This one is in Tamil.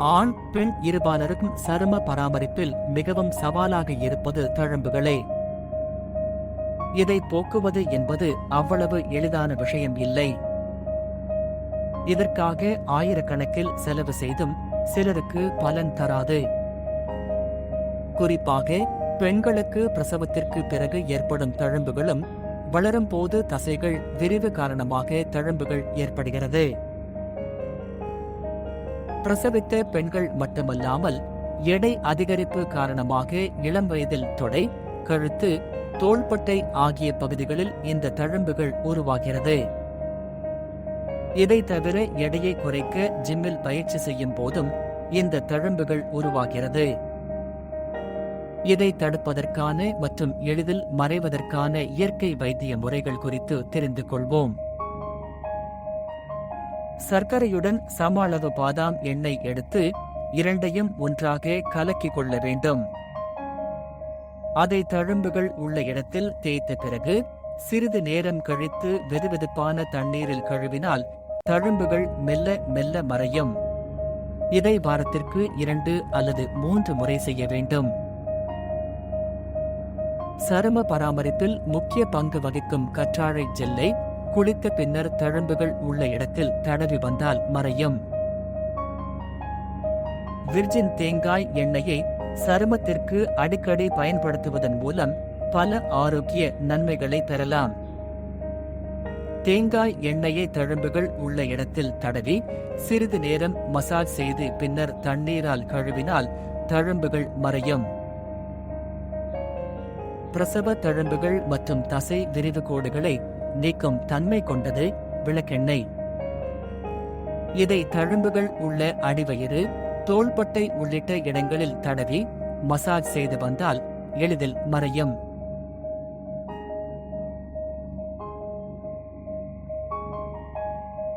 ஆண் பெண் இருபாலருக்கும் சரும பராமரிப்பில் மிகவும் சவாலாக இருப்பது தழும்புகளே. இதை போக்குவது என்பது அவ்வளவு எளிதான விஷயம் இல்லை. இதற்காக ஆயிரக்கணக்கில் செலவு செய்தும் சிலருக்கு பலன் தராது. குறிப்பாக பெண்களுக்கு பிரசவத்திற்கு பிறகு ஏற்படும் தழும்புகளும் வளரும் போது தசைகள் விரிவு காரணமாக தழும்புகள் ஏற்படுகிறது. பிரசவித்த பெண்கள் மட்டுமல்லாமல் எடை அதிகரிப்பு காரணமாக இளம் வயதில் தொடை கழுத்து தோள்பட்டை ஆகிய பகுதிகளில் இந்த தழும்புகள் உருவாகிறது. இதை தவிர எடையை குறைக்க ஜிம்மில் பயிற்சி செய்யும் போதும் இந்த தழும்புகள் உருவாகிறது. இதை தடுப்பதற்கான மற்றும் எளிதில் மறைவதற்கான இயற்கை வைத்திய முறைகள் குறித்து தெரிந்து கொள்வோம். சர்க்கரையுடன் சம அளவு பாதாம் எண்ணெய் எடுத்து இரண்டையும் ஒன்றாக கலக்கிக் கொள்ள வேண்டும். அதை தழும்புகள் உள்ள இடத்தில் தேய்த்த பிறகு சிறிது நேரம் கழித்து வெதுவெதுப்பான தண்ணீரில் கழுவினால் தழும்புகள் மெல்ல மெல்ல மறையும். இதை வாரத்திற்கு இரண்டு அல்லது மூன்று முறை செய்ய வேண்டும். சரும பராமரிப்பில் முக்கிய பங்கு வகிக்கும் கற்றாழை ஜெல்லை குளித்த பின்னர் தழும்புகள் உள்ள இடத்தில் தடவி வந்தால் மறையும். விர்ஜின் தேங்காய் எண்ணெயை சருமத்திற்கு அடிக்கடி பயன்படுத்துவதன் மூலம் பல ஆரோக்கிய நன்மைகளை பெறலாம். தேங்காய் எண்ணெயை தழும்புகள் உள்ள இடத்தில் தடவி சிறிது நேரம் மசாஜ் செய்து பின்னர் தண்ணீரால் கழுவினால் தழும்புகள் மறையும். பிரசவ தழும்புகள் மற்றும் தசை விரிவு கோடுகளை நீக்கும் தன்மை கொண்டது விளக்கெண்ணெய். இதை தழும்புகள் உள்ள அடிவயிறு தோள்பட்டை உள்ளிட்ட இடங்களில் தடவி மசாஜ் செய்து வந்தால் எளிதில் மறையும்.